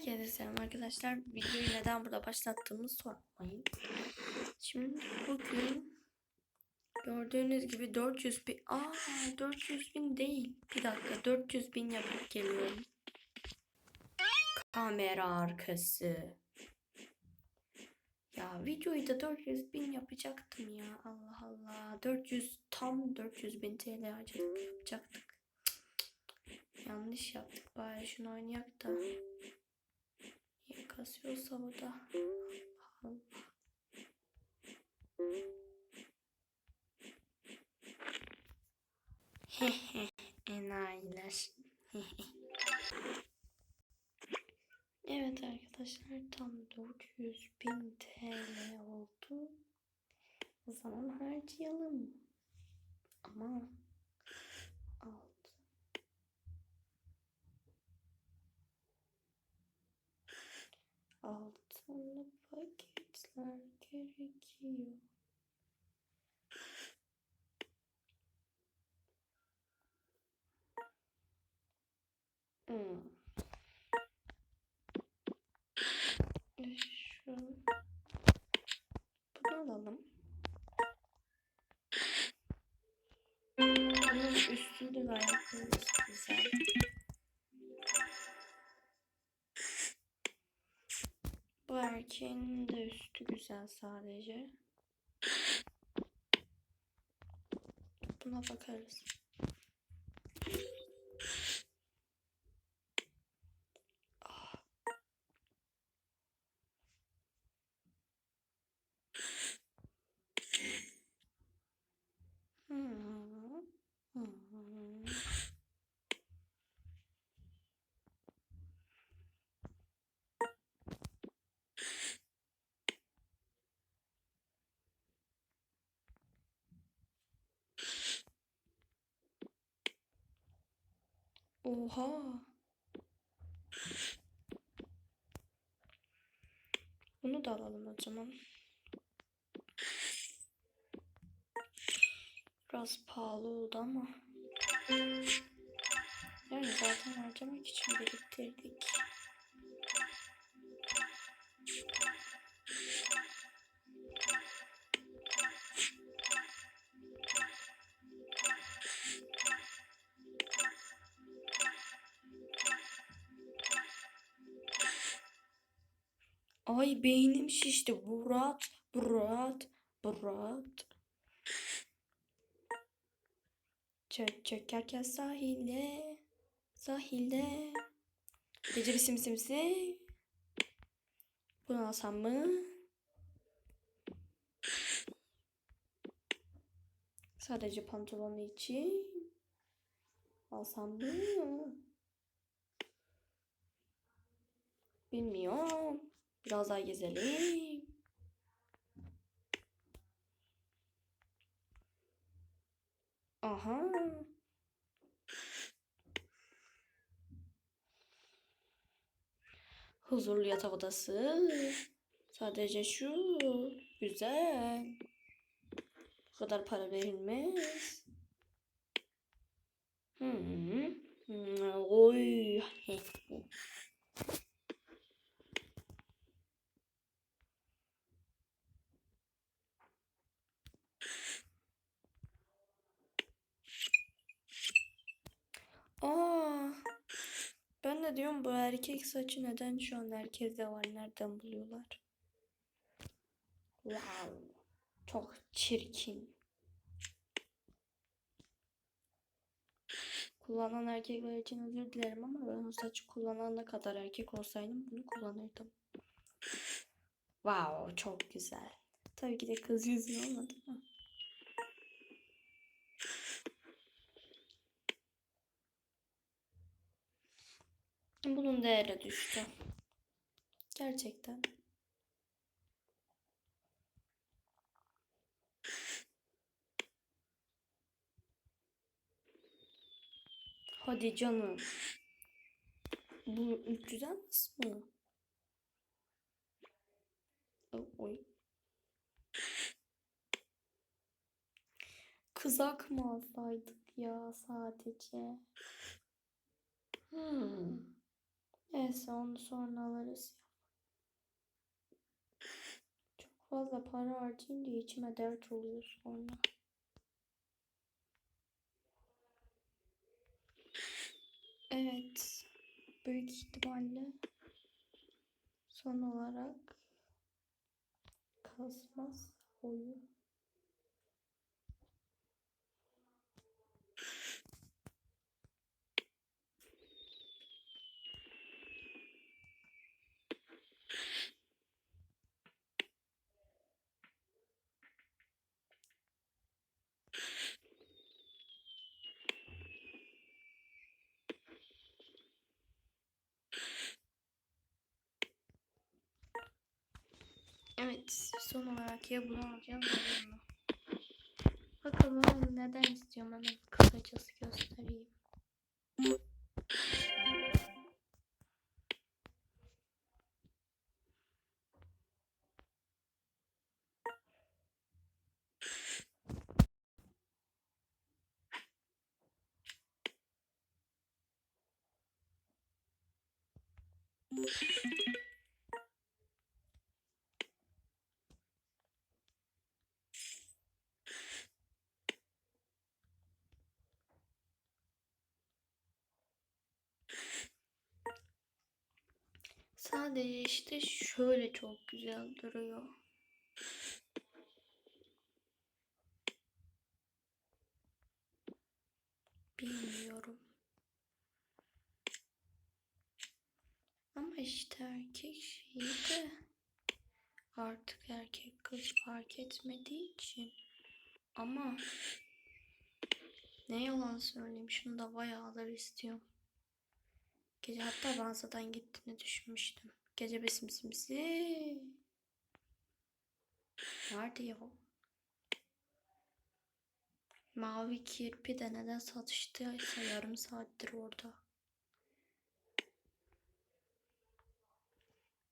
Herkese selam arkadaşlar. Videoyu neden burada başlattığımı sormayın. Şimdi bugün gördüğünüz gibi 400 bin... Aa 400 bin değil. Bir dakika 400 bin yapıp geliyorum. Kamera arkası. Ya videoyu da 400 bin yapacaktım ya. Allah Allah. 400 tam 400 bin TL yapacaktık. Yanlış yaptık. Bari şunu oynayak da. Niye kasıyorsa bu da. Allah. Hehe enayiler. evet arkadaşlar tam 400 bin TL oldu. O zaman harcayalım. Ama alt. Altınlı paketler gerekiyor. Hmm. Şu bunu alalım. De ayaklarımız güzel. Bu erkeğin de üstü güzel sadece. Buna bakarız. Ah. Hmm. Hmm. Oha. Bunu da alalım o zaman. Biraz pahalı oldu ama. Yani zaten harcamak için biriktirdik. Ay beynim şişti. Murat, Murat, Murat. Çök çökerken sahilde, sahilde. Gece bir simsimsi. Bunu alsam mı? Sadece pantolonu için. Alsam mı? Bilmiyorum. Biraz daha gezelim. Aha. Huzurlu yatak odası. Sadece şu. Güzel. Bu kadar para verilmez. Hmm. Hmm, Oy. Aa, ben de diyorum bu erkek saçı neden şu an herkeste var? Nereden buluyorlar? Wow. Çok çirkin. Kullanan erkekler için özür dilerim ama ben o saçı kullanana kadar erkek olsaydım bunu kullanırdım. Wow, çok güzel. Tabii ki de kız yüzü olmadı ama. Bunun değeri düştü. Gerçekten. Hadi canım. Bu 300 az mı? Oy. Kızak mı alsaydık ya sadece? Hmm. Neyse onu sonra alırız. Çok fazla para harcayınca içime dert oluyor sonra. Evet. Büyük ihtimalle son olarak kasmaz oyun. Evet, son olarak ya bunu alacağım ya bunu. Bakalım neden istiyorum hemen kısacası göstereyim. Sadece işte şöyle çok güzel duruyor. Bilmiyorum. Ama işte erkek şeyi de artık erkek kız fark etmediği için ama ne yalan söyleyeyim şunu da bayağıdır istiyorum. Gece hatta ranzadan gittiğini düşünmüştüm. Gece besimsimsi. Nerede ya? Mavi kirpi de neden satıştıysa yarım saattir orada.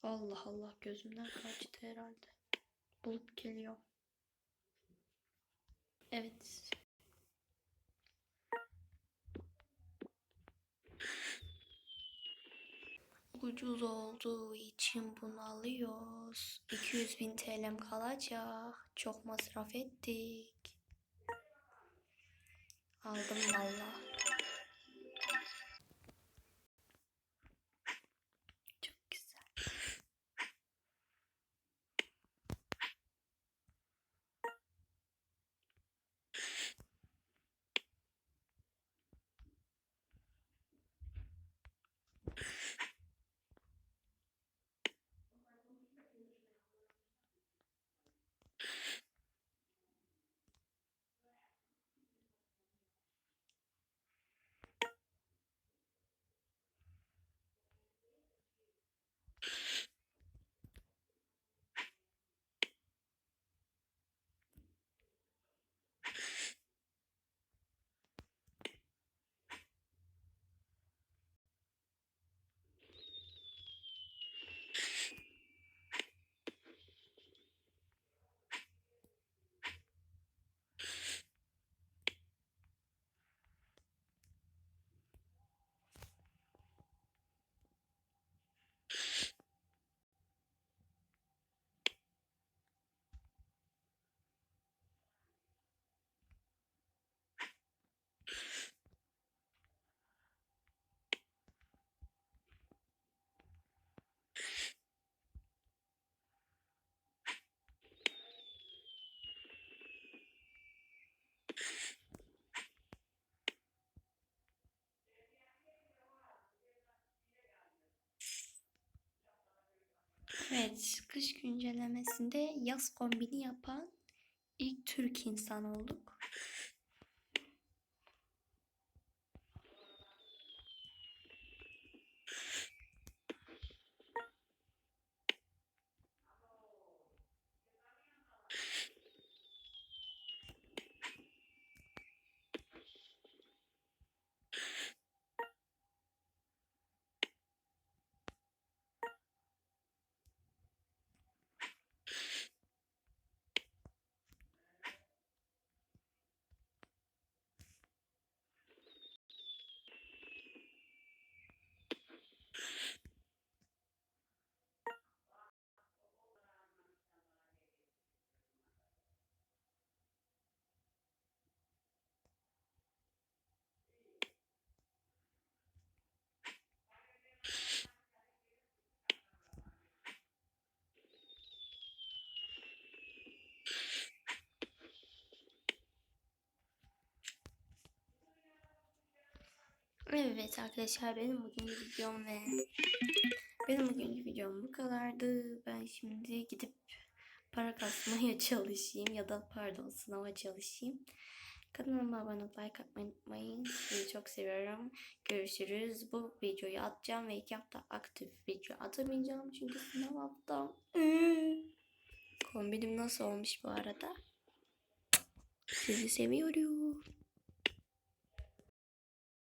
Allah Allah gözümden kaçtı herhalde. Bulup geliyor. Evet. Ucuz olduğu için bunu alıyoruz. 200 bin TL'm kalacak. Çok masraf ettik. Aldım valla. Çok güzel. Evet, kış güncellemesinde yaz kombini yapan ilk Türk insan olduk. Evet arkadaşlar benim bugünkü videom ve benim bugünkü videom bu kadardı. Ben şimdi gidip para kasmaya çalışayım ya da pardon sınava çalışayım. Kanalıma abone like atmayı unutmayın. Sizi çok seviyorum. Görüşürüz. Bu videoyu atacağım ve iki hafta aktif video atamayacağım. Çünkü sınav haftam. Kombinim nasıl olmuş bu arada? Sizi seviyorum.